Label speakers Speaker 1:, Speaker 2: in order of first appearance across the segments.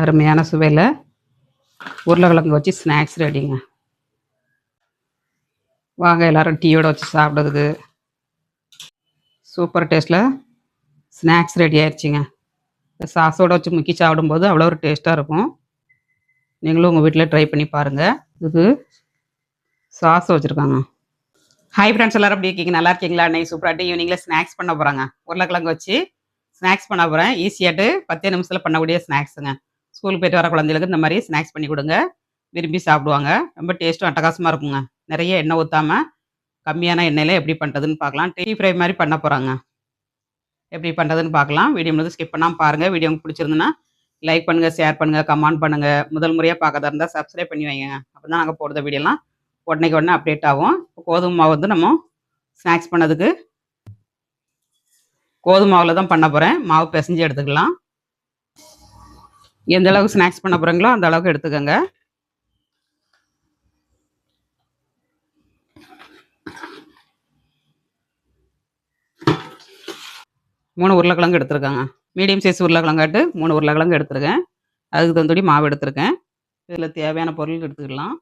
Speaker 1: அருமையான சுவையில் உருளைக்கிழங்கு வச்சு ஸ்நாக்ஸ் ரெடிங்க வாங்க எல்லோரும் டீயோடு வச்சு சாப்பிட்றதுக்கு சூப்பர் டேஸ்ட்டில் ஸ்நாக்ஸ் ரெடி ஆயிடுச்சுங்க சாஸோடு வச்சு முக்கி சாப்பிடும்போது அவ்வளோ ஒரு டேஸ்ட்டாக இருக்கும் நீங்களும் உங்கள் வீட்டில் ட்ரை பண்ணி பாருங்கள் இதுக்கு சாஸ் வச்சுருக்காங்க ஹை ஃப்ரெண்ட்ஸ் எல்லோரும் எப்படி இருக்கீங்க நல்லா இருக்கீங்களா அன்னைக்கு சூப்பராட்டி ஈவினிங்கில் ஸ்நாக்ஸ் பண்ண போகிறாங்க உருளைக்கிழங்கு வச்சு ஸ்நாக்ஸ் பண்ண போகிறேன் ஈஸியாகட்டு பத்தே நிமிஷத்தில் பண்ணக்கூடிய ஸ்நாக்ஸுங்க ஸ்கூலுக்கு போயிட்டு வர குழந்தைகளுக்கு இந்த மாதிரி ஸ்நாக்ஸ் பண்ணி கொடுங்க விரும்பி சாப்பிடுவாங்க ரொம்ப டேஸ்ட்டும் அட்டகாசமாக இருக்குங்க நிறைய எண்ணெய் ஊற்றாமல் கம்மியான எண்ணெயில் எப்படி பண்ணுறதுன்னு பார்க்கலாம் டீ ஃப்ரை மாதிரி பண்ண போகிறாங்க எப்படி பண்ணுறதுன்னு பார்க்கலாம் வீடியோ முழுக்க ஸ்கிப் பண்ணாமல் பாருங்கள் வீடியோ உங்களுக்கு பிடிச்சிருந்துன்னா லைக் பண்ணுங்கள் ஷேர் பண்ணுங்கள் கமெண்ட் பண்ணுங்கள் முதல் முறையாக பார்க்கறதா இருந்தால் சப்ஸ்கிரைப் பண்ணி வைங்க அப்போ தான் நாங்கள் போடுற வீடியோலாம் உடனேக்கு உடனே அப்டேட் ஆகும் கோதுமை மாவு வந்து நம்ம ஸ்நாக்ஸ் பண்ணதுக்கு கோதுமை மாவில் தான் பண்ண போகிறேன் மாவு பிசைஞ்சு எடுத்துக்கலாம் எந்த அளவுக்கு ஸ்நாக்ஸ் பண்ண போகிறீங்களோ அந்த அளவுக்கு எடுத்துக்கோங்க மூணு உருளைக்கிழங்கு எடுத்துருக்கோங்க மீடியம் சைஸ் உருளைக்கிழங்காட்டு மூணு உருளைக்கிழங்கு எடுத்துருக்கேன் அதுக்கு தகுந்தபடி மாவு எடுத்திருக்கேன் இதில் தேவையான பொருள் எடுத்துக்கலாம்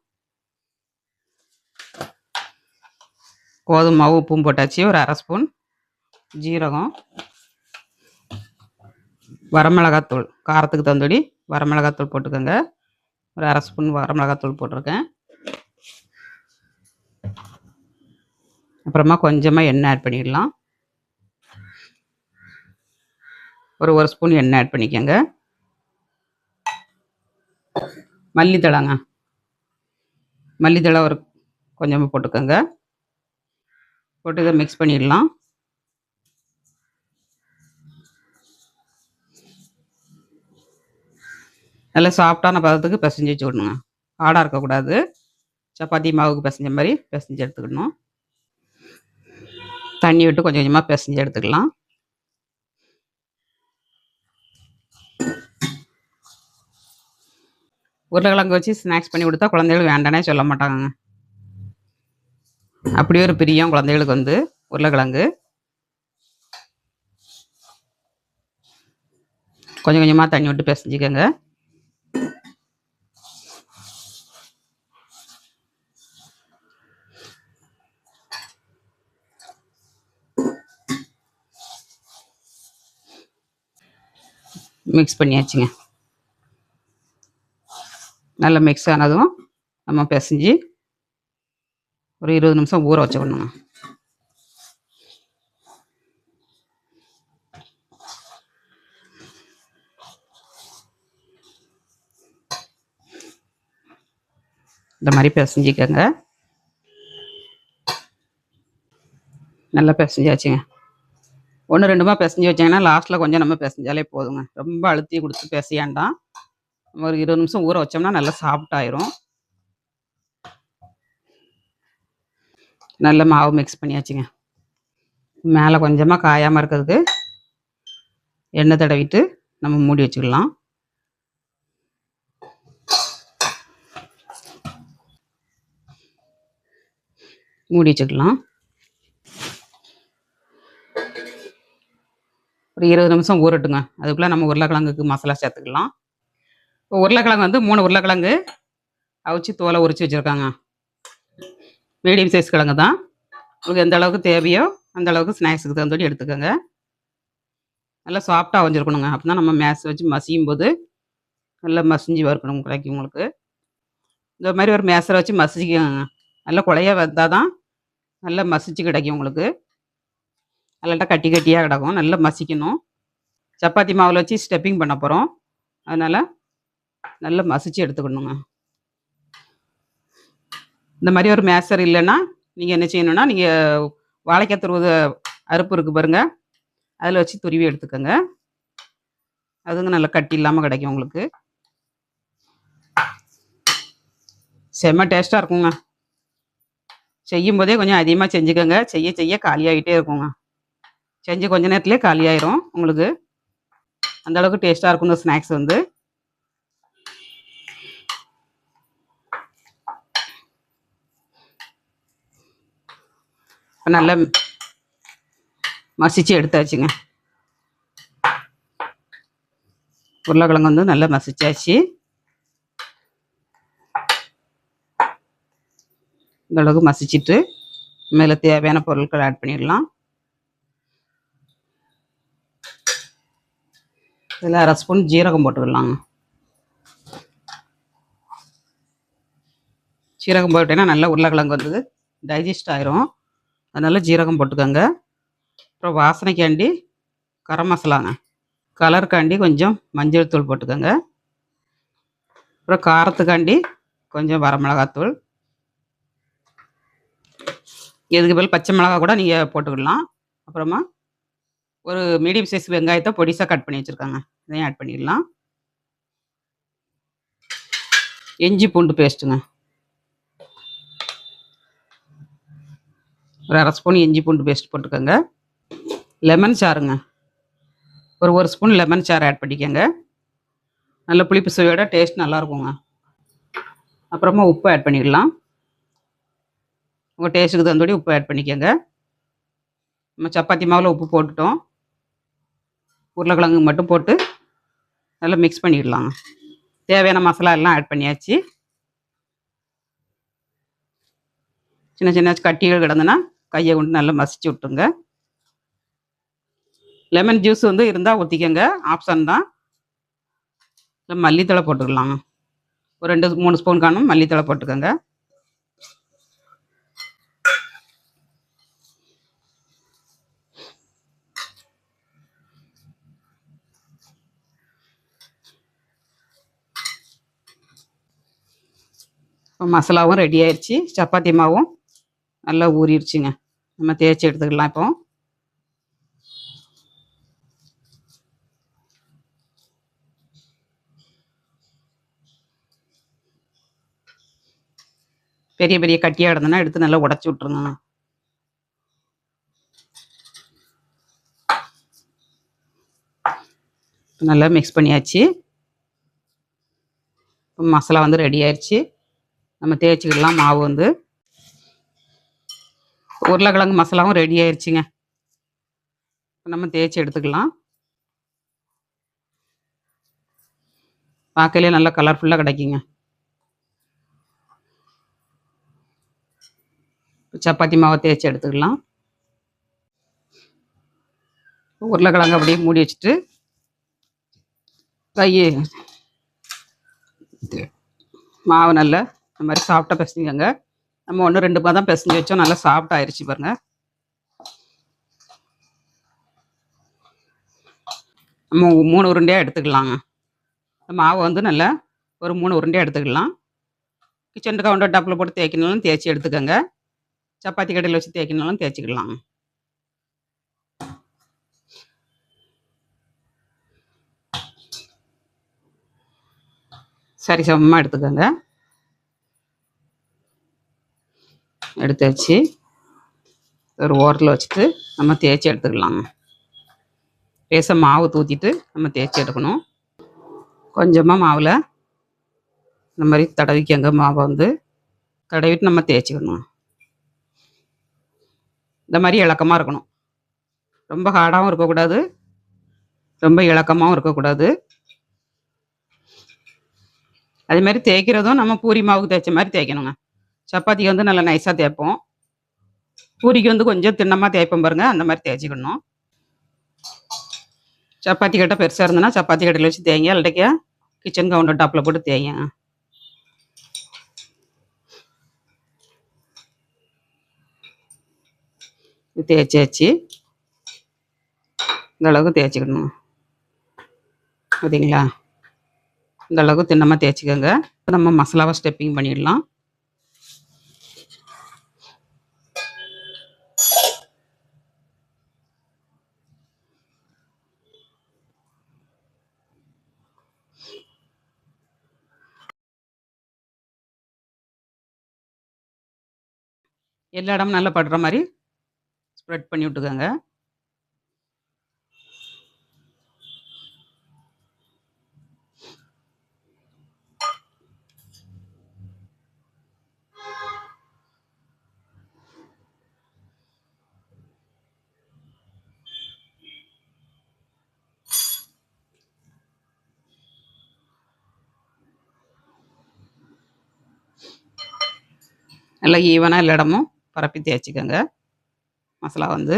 Speaker 1: கோதுமை மாவு உப்பும் போட்டாச்சு ஒரு அரை ஸ்பூன் ஜீரகம் வரமிளகாத்தூள் காரத்துக்கு தந்தோடி வரமிளகாத்தூள் போட்டுக்கோங்க ஒரு அரை ஸ்பூன் வரமிளகாத்தூள் போட்டிருக்கேன் அப்புறமா கொஞ்சமாக எண்ணெய் ஆட் பண்ணிடலாம் ஒரு ஒரு ஸ்பூன் எண்ணெய் ஆட் பண்ணிக்கோங்க மல்லித்தழாங்க மல்லித்தழை ஒரு கொஞ்சமாக போட்டுக்கோங்க போட்டு மிக்ஸ் பண்ணிடலாம் நல்லா சாஃப்டான பதத்துக்கு பிசைஞ்சு வச்சு விடணுங்க ஆடாக இருக்கக்கூடாது சப்பாத்தி மாவுக்கு பிசைஞ்ச மாதிரி பிசைஞ்சு எடுத்துக்கணும் தண்ணி விட்டு கொஞ்சம் கொஞ்சமாக பிசைஞ்சு எடுத்துக்கலாம் உருளைக்கிழங்கு வச்சு ஸ்நாக்ஸ் பண்ணி கொடுத்தா குழந்தைகள் வேண்டானே சொல்ல மாட்டாங்க அப்படியே ஒரு பிரியம் குழந்தைகளுக்கு வந்து உருளைக்கிழங்கு கொஞ்சம் கொஞ்சமாக தண்ணி விட்டு பிசைஞ்சிக்கோங்க மிக்ஸ் பண்ணியாச்சுங்க நல்லா மிக்ஸ் ஆனதும் நம்ம பிசைஞ்சு ஒரு இருபது நிமிஷம் ஊற பண்ணுங்க இந்த மாதிரி பிசைஞ்சிக்கங்க நல்லா பிசைஞ்சாச்சுங்க ஒன்று ரெண்டுமா பிசைஞ்சு வச்சிங்கன்னா லாஸ்ட்டில் கொஞ்சம் நம்ம பிசைஞ்சாலே போதுங்க ரொம்ப அழுத்தி கொடுத்து பிசையாண்டாம் ஒரு இருபது நிமிஷம் ஊற வச்சோம்னா நல்லா சாப்பிட்டாயிரும் நல்ல மாவு மிக்ஸ் பண்ணியாச்சுங்க மேலே கொஞ்சமாக காயாமல் இருக்கிறதுக்கு எண்ணெய் தடவிட்டு நம்ம மூடி வச்சுக்கலாம் மூடி வச்சுக்கலாம் ஒரு இருபது நிமிஷம் ஊறட்டுங்க அதுக்குள்ளே நம்ம உருளைக்கிழங்குக்கு மசாலா சேர்த்துக்கலாம் இப்போ உருளைக்கிழங்கு வந்து மூணு உருளைக்கிழங்கு அவிச்சு தோலை உரிச்சு வச்சுருக்காங்க மீடியம் சைஸ் கிழங்கு தான் உங்களுக்கு எந்த அளவுக்கு தேவையோ அந்த அளவுக்கு ஸ்நாக்ஸுக்கு தகுந்தபடி எடுத்துக்கோங்க நல்லா சாஃப்டாக வஞ்சிருக்கணுங்க அப்போ தான் நம்ம மேஸ் வச்சு மசியும் போது நல்லா மசிஞ்சு வறுக்கணும் கிடைக்கும் உங்களுக்கு இந்த மாதிரி ஒரு மேசரை வச்சு மசிச்சுக்கோங்க நல்லா குழைய வந்தால் தான் நல்லா மசிச்சு கிடைக்கும் உங்களுக்கு நல்லாட்டா கட்டி கட்டியாக கிடக்கும் நல்லா மசிக்கணும் சப்பாத்தி மாவில் வச்சு ஸ்டெப்பிங் பண்ண போகிறோம் அதனால் நல்லா மசிச்சு எடுத்துக்கணுங்க இந்த மாதிரி ஒரு மேசர் இல்லைன்னா நீங்கள் என்ன செய்யணுன்னா நீங்கள் வாழைக்காய் துருவது அறுப்பு இருக்குது பாருங்கள் அதில் வச்சு துருவி எடுத்துக்கோங்க அதுங்க நல்லா கட்டி இல்லாமல் கிடைக்கும் உங்களுக்கு செம்ம டேஸ்ட்டாக இருக்குங்க செய்யும் போதே கொஞ்சம் அதிகமாக செஞ்சுக்கோங்க செய்ய செய்ய காலியாகிட்டே இருக்குங்க செஞ்சு கொஞ்ச நேரத்துலேயே காலியாயிரும் உங்களுக்கு அந்த அளவுக்கு டேஸ்ட்டாக இருக்கும் இந்த ஸ்நாக்ஸ் வந்து நல்லா மசிச்சு எடுத்தாச்சுங்க உருளைக்கிழங்கு வந்து நல்லா மசிச்சாச்சு இந்த அளவுக்கு மசிச்சுட்டு மேலே தேவையான பொருட்கள் ஆட் பண்ணிடலாம் இதில் அரை ஸ்பூன் ஜீரகம் போட்டுக்கலாங்க ஜீரகம் போட்டேன்னா நல்லா உருளைக்கிழங்கு வந்தது டைஜஸ்ட் ஆயிரும் அதனால் ஜீரகம் போட்டுக்கோங்க அப்புறம் வாசனைக்காண்டி கரம் மசாலாங்க கலருக்காண்டி கொஞ்சம் மஞ்சள் தூள் போட்டுக்கோங்க அப்புறம் காரத்துக்காண்டி கொஞ்சம் வரமிளகாத்தூள் இதுக்கு பேர் பச்சை மிளகா கூட நீங்கள் போட்டுக்கிடலாம் அப்புறமா ஒரு மீடியம் சைஸ் வெங்காயத்தை பொடிசாக கட் பண்ணி வச்சுருக்காங்க இதையும் ஆட் பண்ணிடலாம் இஞ்சி பூண்டு பேஸ்ட்டுங்க ஒரு அரை ஸ்பூன் இஞ்சி பூண்டு பேஸ்ட் போட்டுக்கோங்க லெமன் சாருங்க ஒரு ஒரு ஸ்பூன் லெமன் சாறு ஆட் பண்ணிக்கோங்க நல்ல புளிப்பு சுவையோட டேஸ்ட் நல்லாயிருக்குங்க அப்புறமா உப்பு ஆட் பண்ணிடலாம் உங்கள் டேஸ்ட்டுக்கு தகுந்தபடி உப்பு ஆட் பண்ணிக்கோங்க நம்ம சப்பாத்தி மாவில் உப்பு போட்டுட்டோம் உருளைக்கிழங்கு மட்டும் போட்டு நல்லா மிக்ஸ் பண்ணிடலாங்க தேவையான மசாலா எல்லாம் ஆட் பண்ணியாச்சு சின்ன சின்ன கட்டிகள் கிடந்துன்னா கையை கொண்டு நல்லா மசிச்சு விட்டுருங்க லெமன் ஜூஸ் வந்து இருந்தால் ஊற்றிக்கங்க ஆப்ஷன் தான் இல்லை மல்லித்தழை போட்டுக்கலாங்க ஒரு ரெண்டு மூணு ஸ்பூன் காணும் மல்லித்தழை போட்டுக்கோங்க மசாலாவும் ரெடி ஆயிடுச்சு சப்பாத்தி மாவும் நல்லா ஊறிடுச்சுங்க நம்ம தேய்ச்சி எடுத்துக்கலாம் இப்போ பெரிய பெரிய கட்டியாக இருந்ததுன்னா எடுத்து நல்லா உடச்சி விட்ருங்க நல்லா மிக்ஸ் பண்ணியாச்சு மசாலா வந்து ரெடி ஆயிடுச்சு நம்ம தேய்ச்சிக்கிடலாம் மாவு வந்து உருளைக்கிழங்கு மசாலாவும் ரெடி ஆயிடுச்சுங்க நம்ம தேய்ச்சி எடுத்துக்கலாம் பார்க்கலையே நல்லா கலர்ஃபுல்லாக கிடைக்குங்க சப்பாத்தி மாவை தேய்ச்சி எடுத்துக்கலாம் உருளைக்கிழங்கு அப்படியே மூடி வச்சுட்டு கையை மாவு நல்லா இந்த மாதிரி சாஃப்டாக பிசைஞ்சுக்கோங்க நம்ம ஒன்று ரெண்டு மாதம் தான் பிசைஞ்சு வச்சோம் நல்லா சாஃப்ட் ஆயிடுச்சு பாருங்கள் நம்ம மூணு உருண்டையாக எடுத்துக்கலாங்க இந்த மாவு வந்து நல்லா ஒரு மூணு உருண்டையாக எடுத்துக்கலாம் கிச்சன் கவுண்டர் டப்பில் போட்டு தேய்க்கினாலும் தேய்ச்சி எடுத்துக்கோங்க சப்பாத்தி கடையில் வச்சு தேய்க்கினாலும் தேய்ச்சிக்கலாங்க சரி சமமாக எடுத்துக்கோங்க எடுத்து வச்சு ஒரு ஓரத்தில் வச்சுட்டு நம்ம தேய்ச்சி எடுத்துக்கலாங்க பேச மாவு தூத்திட்டு நம்ம தேய்ச்சி எடுக்கணும் கொஞ்சமாக மாவில் இந்த மாதிரி தடவிக்கங்க மாவை வந்து தடவிட்டு நம்ம தேய்ச்சிக்கணும் இந்த மாதிரி இலக்கமாக இருக்கணும் ரொம்ப ஹார்டாகவும் இருக்கக்கூடாது ரொம்ப இலக்கமாகவும் இருக்கக்கூடாது அதே மாதிரி தேய்க்கிறதும் நம்ம பூரி மாவுக்கு தேய்ச்ச மாதிரி தேய்க்கணுங்க சப்பாத்திக்கு வந்து நல்லா நைஸாக தேய்ப்போம் பூரிக்கு வந்து கொஞ்சம் திண்ணமாக தேய்ப்போம் பாருங்கள் அந்த மாதிரி தேய்ச்சிக்கணும் சப்பாத்தி கட்டை பெருசாக இருந்ததுன்னா சப்பாத்தி கட்டையில் வச்சு தேய்ங்க இல்லாட்டிக்க கிச்சன் கவுண்டர் டாப்பில் போட்டு தேய்ங்க தேய்ச்சாச்சு இந்த அளவுக்கு தேய்ச்சிக்கணும் பார்த்தீங்களா இந்த அளவுக்கு திண்ணமாக தேய்ச்சிக்கோங்க நம்ம மசாலாவை ஸ்டெப்பிங் பண்ணிடலாம் எல்லா இடமும் நல்லா படுற மாதிரி ஸ்ப்ரெட் பண்ணி விட்டுக்கோங்க நல்லா ஈவனாக எல்லா இடமும் பரப்பி தேய்ச்சிக்கோங்க மசாலா வந்து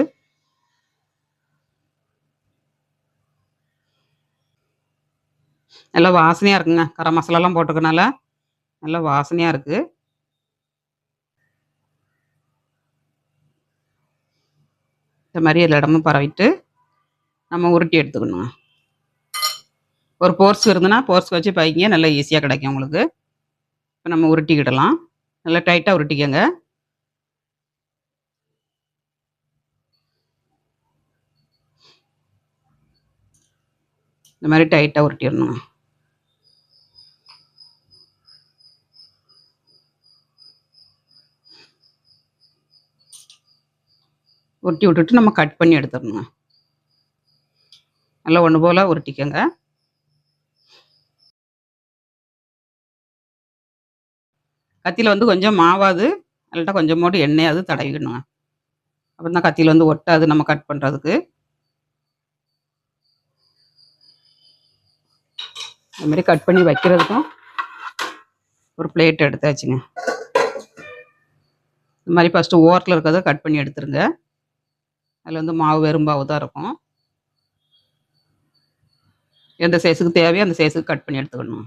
Speaker 1: நல்லா வாசனையாக இருக்குங்க கரம் மசாலாலாம் போட்டுக்கனால நல்லா வாசனையாக இருக்குது இந்த மாதிரி எல்லா இடமும் பரவிட்டு நம்ம உருட்டி எடுத்துக்கணுங்க ஒரு போர்ஸ் இருந்ததுன்னா போர்ஸ் வச்சு பைக்கிங்க நல்லா ஈஸியாக கிடைக்கும் உங்களுக்கு இப்போ நம்ம உருட்டிக்கிடலாம் நல்லா டைட்டாக உருட்டிக்கோங்க இந்த மாதிரி டைட்டாக உருட்டிடணுங்க உருட்டி விட்டுட்டு நம்ம கட் பண்ணி எடுத்துடணும் நல்லா ஒன்று போல உருட்டிக்கோங்க கத்தியில் வந்து கொஞ்சம் மாவாது கொஞ்சம் கொஞ்சமோடு எண்ணெயாவது தடவிக்கணுங்க அப்புறம் தான் கத்தியில் வந்து ஒட்டாது நம்ம கட் பண்ணுறதுக்கு மாதிரி கட் பண்ணி வைக்கிறதுக்கும் ஒரு பிளேட் எடுத்தாச்சுங்க இது மாதிரி ஃபஸ்ட்டு ஓரத்தில் இருக்கிறத கட் பண்ணி எடுத்துருங்க அதில் வந்து மாவு வெறும்பாவு தான் இருக்கும் எந்த சைஸுக்கு தேவையோ அந்த சைஸுக்கு கட் பண்ணி எடுத்துக்கணும்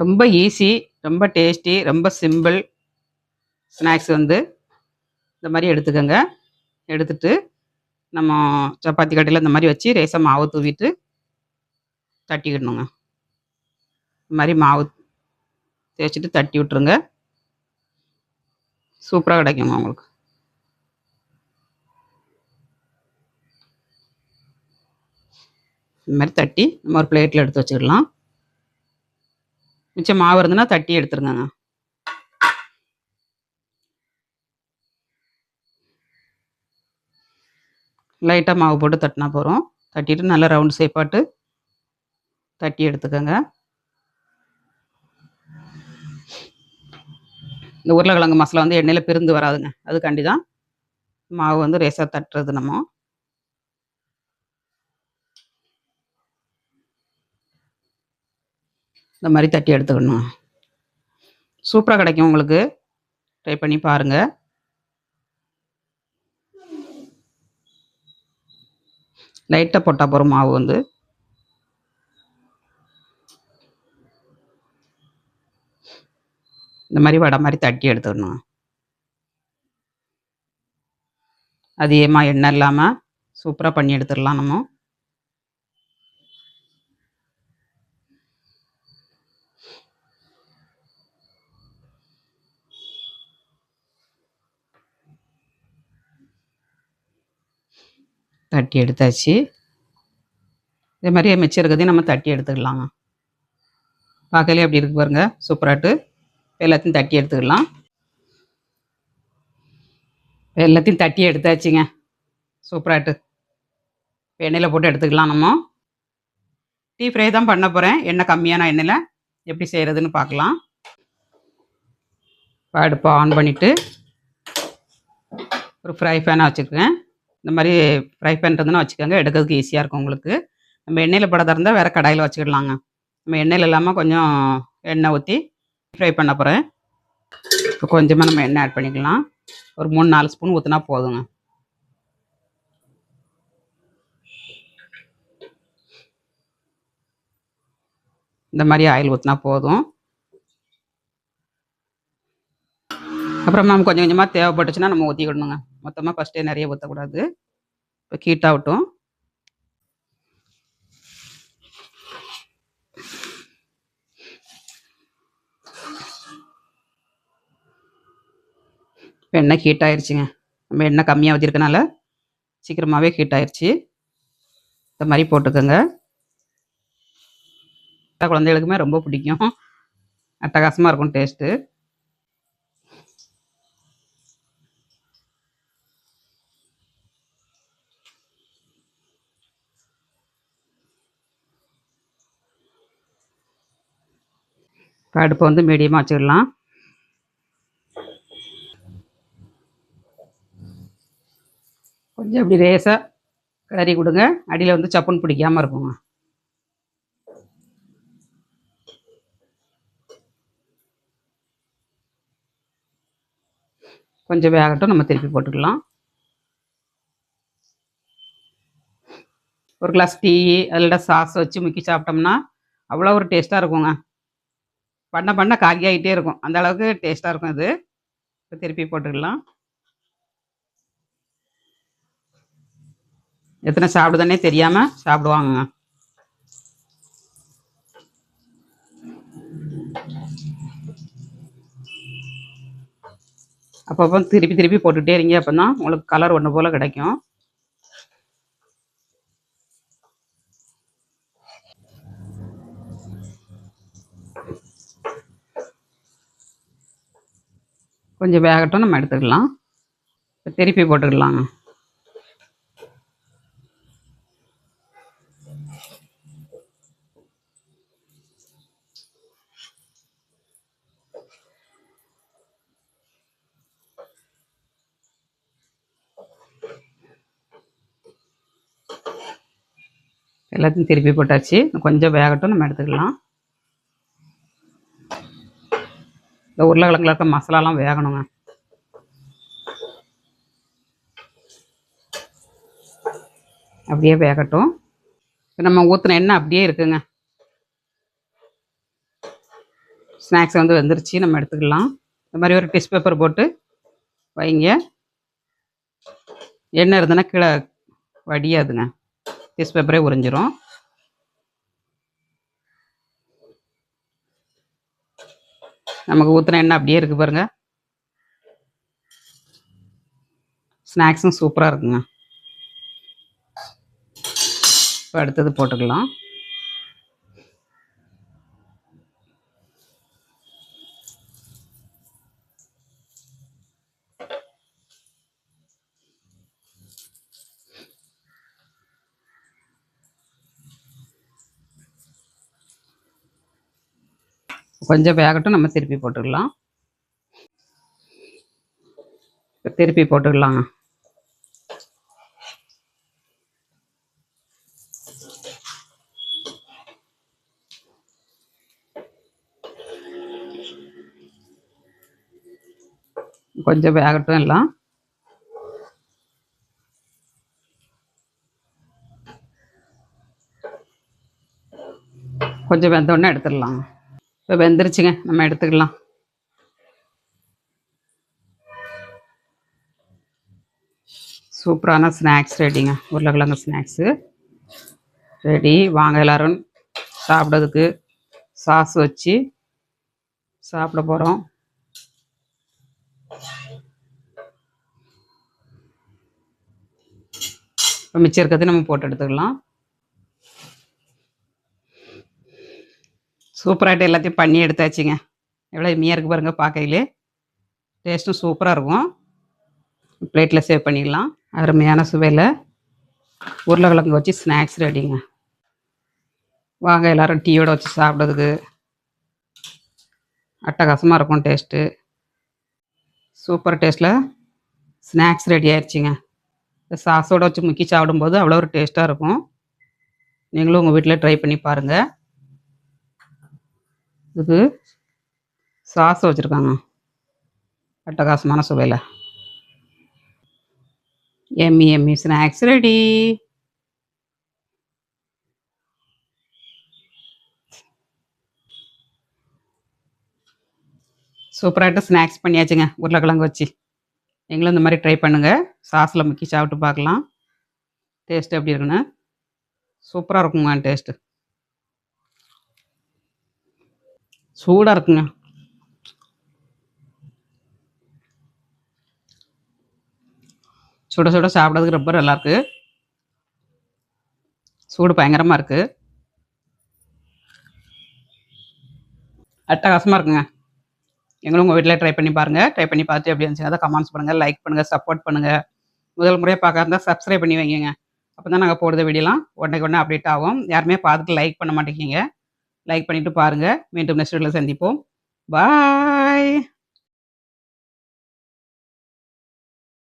Speaker 1: ரொம்ப ஈஸி ரொம்ப டேஸ்டி ரொம்ப சிம்பிள் ஸ்நாக்ஸ் வந்து இந்த மாதிரி எடுத்துக்கோங்க எடுத்துட்டு நம்ம சப்பாத்தி கட்டையில் இந்த மாதிரி வச்சு ரேசை மாவு தூவிட்டு தட்டிக்கிடணுங்க இந்த மாதிரி மாவு தேய்ச்சிட்டு தட்டி விட்டுருங்க சூப்பராக கிடைக்குங்க உங்களுக்கு இந்த மாதிரி தட்டி நம்ம ஒரு பிளேட்டில் எடுத்து வச்சுக்கிடலாம் மிச்சம் மாவு இருந்ததுன்னா தட்டி எடுத்துருங்க லைட்டாக மாவு போட்டு தட்டினா போகிறோம் தட்டிட்டு நல்லா ரவுண்ட் சேப்பாட்டு தட்டி எடுத்துக்கோங்க இந்த உருளைக்கிழங்கு மசாலா வந்து எண்ணெயில் பிரிந்து வராதுங்க அதுக்காண்டி தான் மாவு வந்து ரேசாக தட்டுறது நம்ம இந்த மாதிரி தட்டி எடுத்துக்கணும் சூப்பராக கிடைக்கும் உங்களுக்கு ட்ரை பண்ணி பாருங்கள் லைட்டாக போட்டால் போகிற மாவு வந்து இந்த மாதிரி வடை மாதிரி தட்டி எடுத்துக்கணும் அதிகமாக எண்ணெய் இல்லாமல் சூப்பராக பண்ணி எடுத்துடலாம் நம்ம தட்டி எடுத்தாச்சு இதே மாதிரியே மிச்சம் இருக்கிறதையும் நம்ம தட்டி எடுத்துக்கலாங்க பார்க்கலே அப்படி இருக்கு பாருங்க சூப்பராட்டு எல்லாத்தையும் தட்டி எடுத்துக்கலாம் எல்லாத்தையும் தட்டி எடுத்தாச்சுங்க சூப்பராட்டு எண்ணெயில் போட்டு எடுத்துக்கலாம் நம்ம டீ ஃப்ரை தான் பண்ண போகிறேன் எண்ணெய் கம்மியான எண்ணெயில் எப்படி செய்கிறதுன்னு பார்க்கலாம் அடுப்பை ஆன் பண்ணிவிட்டு ஒரு ஃப்ரை பேனாக வச்சுருக்கேன் இந்த மாதிரி ஃப்ரை பண்ணுறதுன்னா வச்சுக்கோங்க எடுக்கிறதுக்கு ஈஸியாக இருக்கும் உங்களுக்கு நம்ம எண்ணெயில் போட இருந்தால் வேறு கடாயில் வச்சுக்கிடலாங்க நம்ம எண்ணெயில் இல்லாமல் கொஞ்சம் எண்ணெய் ஊற்றி ஃப்ரை பண்ண போகிறேன் இப்போ கொஞ்சமாக நம்ம எண்ணெய் ஆட் பண்ணிக்கலாம் ஒரு மூணு நாலு ஸ்பூன் ஊற்றினா போதுங்க இந்த மாதிரி ஆயில் ஊற்றினா போதும் அப்புறம் நம்ம கொஞ்சம் கொஞ்சமாக தேவைப்பட்டுச்சுன்னா நம்ம ஊற்றிக்கணுங்க மொத்தமாக ஃபஸ்ட்டே நிறைய ஊற்றக்கூடாது இப்போ கீட்டாகட்டும் இப்போ எண்ணெய் ஹீட் ஆயிடுச்சுங்க நம்ம எண்ணெய் கம்மியாக ஊற்றிருக்கனால சீக்கிரமாகவே ஹீட் ஆயிடுச்சு இந்த மாதிரி போட்டுக்கோங்க குழந்தைகளுக்குமே ரொம்ப பிடிக்கும் அட்டகாசமாக இருக்கும் டேஸ்ட்டு அடுப்பை வந்து மீடியமாக வச்சுக்கலாம் கொஞ்சம் இப்படி ரேசாக கிளறி கொடுங்க அடியில் வந்து சப்புன் பிடிக்காமல் இருக்குங்க கொஞ்சம் வேகட்டும் நம்ம திருப்பி போட்டுக்கலாம் ஒரு கிளாஸ் டீ அதில் சாஸ் வச்சு முக்கி சாப்பிட்டோம்னா அவ்வளோ ஒரு டேஸ்ட்டாக இருக்குங்க பண்ண பண்ண காலியாகிட்டே இருக்கும் அந்த அளவுக்கு டேஸ்ட்டாக இருக்கும் அது இப்போ திருப்பி போட்டுக்கலாம் எத்தனை சாப்பிடுதுன்னே தெரியாமல் சாப்பிடுவாங்க அப்பப்போ திருப்பி திருப்பி போட்டுகிட்டே இருங்க அப்போ தான் உங்களுக்கு கலர் ஒன்று போல் கிடைக்கும் கொஞ்சம் வேகட்டும் நம்ம எடுத்துக்கலாம் திருப்பி போட்டுக்கலாங்க எல்லாத்தையும் திருப்பி போட்டாச்சு கொஞ்சம் வேகட்டும் நம்ம எடுத்துக்கலாம் இந்த உருளைக்கிழங்குல இருக்க மசாலாலாம் வேகணுங்க அப்படியே வேகட்டும் இப்போ நம்ம ஊற்றின எண்ணெய் அப்படியே இருக்குங்க ஸ்நாக்ஸ் வந்து வந்துருச்சு நம்ம எடுத்துக்கலாம் இந்த மாதிரி ஒரு டிஷ் பேப்பர் போட்டு வைங்க எண்ணெய் இருந்ததுன்னா கீழே வடியாதுங்க டிஷ் பேப்பரே உறிஞ்சிரும் நமக்கு ஊற்றின எண்ணெய் அப்படியே இருக்குது பாருங்கள் ஸ்நாக்ஸும் சூப்பராக இருக்குங்க இப்போ அடுத்தது போட்டுக்கலாம் கொஞ்சம் வேகட்டும் நம்ம திருப்பி போட்டுக்கலாம் திருப்பி போட்டுக்கலாங்க கொஞ்சம் வேகட்டும் எல்லாம் கொஞ்சம் வெந்தோடனே எடுத்துடலாங்க இப்போ வெந்துருச்சுங்க நம்ம எடுத்துக்கலாம் சூப்பரான ஸ்நாக்ஸ் ரெடிங்க உருளைக்கிழங்கு ஸ்நாக்ஸு ரெடி வாங்க எல்லோரும் சாப்பிட்றதுக்கு சாஸ் வச்சு சாப்பிட போகிறோம் இப்போ மிச்சம் இருக்கிறது நம்ம போட்டு எடுத்துக்கலாம் சூப்பராகிட்ட எல்லாத்தையும் பண்ணி எடுத்தாச்சுங்க எவ்வளோ இனியாக இருக்குது பாருங்கள் பார்க்கையிலே டேஸ்ட்டும் சூப்பராக இருக்கும் பிளேட்டில் சேவ் பண்ணிடலாம் அருமையான சுவையில் உருளைக்கிழங்கு வச்சு ஸ்நாக்ஸ் ரெடிங்க வாங்க எல்லோரும் டீயோடு வச்சு சாப்பிட்றதுக்கு அட்டகாசமாக இருக்கும் டேஸ்ட்டு சூப்பர் டேஸ்ட்டில் ஸ்நாக்ஸ் ரெடி ஆயிடுச்சுங்க இந்த சாஸோடு வச்சு முக்கி சாப்பிடும்போது அவ்வளோ ஒரு டேஸ்ட்டாக இருக்கும் நீங்களும் உங்கள் வீட்டில் ட்ரை பண்ணி பாருங்கள் இதுக்கு சாஸ் வச்சுருக்காங்க அட்டகாசமான சுவையில் எம்மி எம்மி ஸ்நாக்ஸ் ரெடி சூப்பராகிட்ட ஸ்நாக்ஸ் பண்ணியாச்சுங்க உருளைக்கிழங்கு வச்சு நீங்களும் இந்த மாதிரி ட்ரை பண்ணுங்கள் சாஸில் முக்கி சாப்பிட்டு பார்க்கலாம் டேஸ்ட் எப்படி இருக்குன்னு சூப்பராக இருக்குங்க டேஸ்ட்டு சூடாக இருக்குங்க சுட சுட சாப்பிட்றதுக்கு ரொம்ப நல்லாயிருக்கு சூடு பயங்கரமாக இருக்குது அட்டகாசமாக இருக்குங்க எங்களும் உங்கள் வீட்டில் ட்ரை பண்ணி பாருங்கள் ட்ரை பண்ணி பார்த்து எப்படி இருந்துச்சுன்னா அதை கமெண்ட்ஸ் பண்ணுங்கள் லைக் பண்ணுங்கள் சப்போர்ட் பண்ணுங்கள் முதல் முறையாக பார்க்க இருந்தால் சப்ஸ்கிரைப் பண்ணி வைங்க அப்போ தான் நாங்கள் போடுறத வீடியோலாம் உடனே உடனே அப்டேட் ஆகும் யாருமே பார்த்துட்டு லைக் பண்ண மாட்டேங்கிங்க லைக் பண்ணிட்டு பாருங்கள் மீண்டும் நெக்ஸ்ட் வீட்டில் சந்திப்போம் பாய்